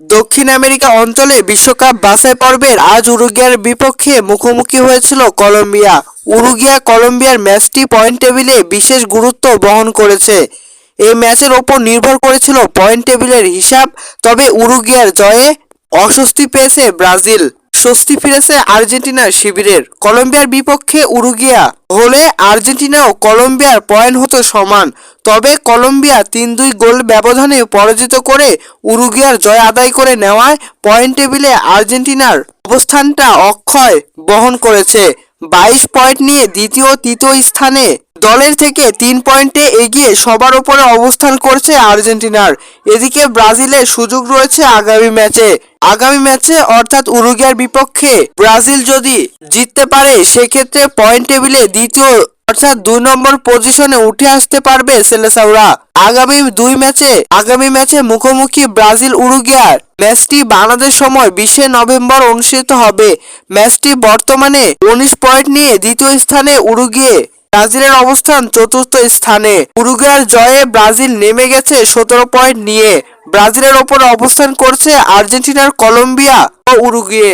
দক্ষিণ আমেরিকা অঞ্চলে বিশ্বকাপ বাছাই পর্বের আজ উরুগিয়ার বিপক্ষে মুখোমুখি হয়েছিল কলম্বিয়া। উরুগিয়া কলম্বিয়ার ম্যাচটি পয়েন্ট টেবিলে বিশেষ গুরুত্ব বহন করেছে। এই ম্যাচের ওপর নির্ভর করেছিল পয়েন্ট টেবিলের হিসাব, তবে উরুগিয়ার জয়ে অস্বস্তি পেয়েছে ব্রাজিল। স্বস্তি ফিরেছে আর্জেন্টিনার শিবিরের। কলম্বিয়ার বিপক্ষে উরুগিয়া হলে আর্জেন্টিনা ও কলম্বিয়ার পয়েন্ট হতো সমান। তবে কলম্বিয়া তিন দুই গোল ব্যবধানে পরাজিত করে উরুগিয়ার জয় আদায় করে নেওয়ায় পয়েন্ট টেবিলে আর্জেন্টিনার অবস্থানটা অক্ষয় বহন করেছে। বাইশ পয়েন্ট নিয়ে দ্বিতীয়, তৃতীয় স্থানে। দলের থেকে তিন পয়েন্টে এগিয়ে সবার ওপরে অবস্থান করছে আর্জেন্টিনার। এদিকে ব্রাজিলের সুযোগ রয়েছে আগামী ম্যাচে। আগামী ম্যাচে অর্থাৎ উরুগিয়ার বিপক্ষে ব্রাজিল যদি জিততে পারে, সেক্ষেত্রে পয়েন্ট টেবিলে দ্বিতীয় অর্থাৎ দুই নম্বর পজিশনে উঠে আসতে পারবে সেলেসাউরা। আগামী দুই ম্যাচে, আগামী ম্যাচে মুখোমুখি ব্রাজিল উরুগুয়ার। ম্যাচটি বাংলাদেশ সময় বিশে নভেম্বর অনুষ্ঠিত হবে। ম্যাচটি বর্তমানে উনিশ পয়েন্ট নিয়ে দ্বিতীয় স্থানে উরুগুয়ে। ব্রাজিলের অবস্থান চতুর্থ স্থানে। উরুগুয়ার জয়ে ব্রাজিল নেমে গেছে সতেরো পয়েন্ট নিয়ে। ব্রাজিলের ওপর অবস্থান করছে আর্জেন্টিনার কলম্বিয়া ও উরুগুয়ে।